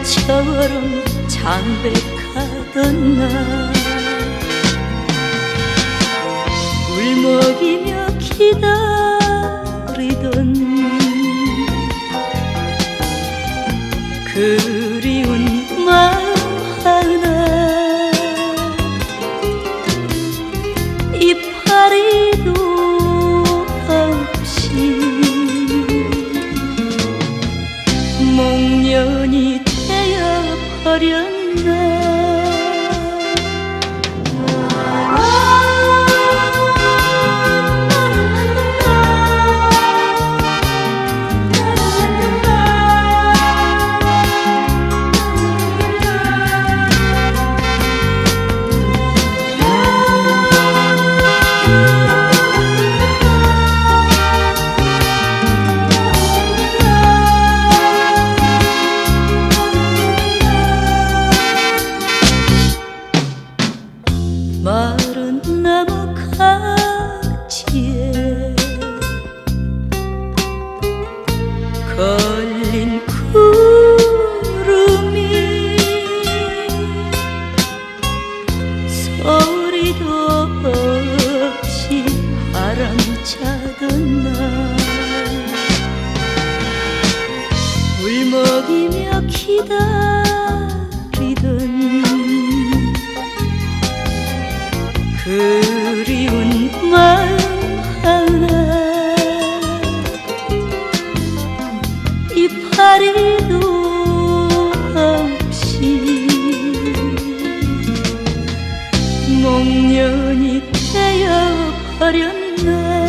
그대처럼 창백하던 날. 울먹이며 기다리던 그리운 마음 하나. 이파리 목련이 되어버렸 마른 나무 가지에 걸린 구름이 소리도 없이 바람 차던 날. 울먹이며 기다 그리운 마음 하나. 이파리도 없이 목련이 되어버렸네.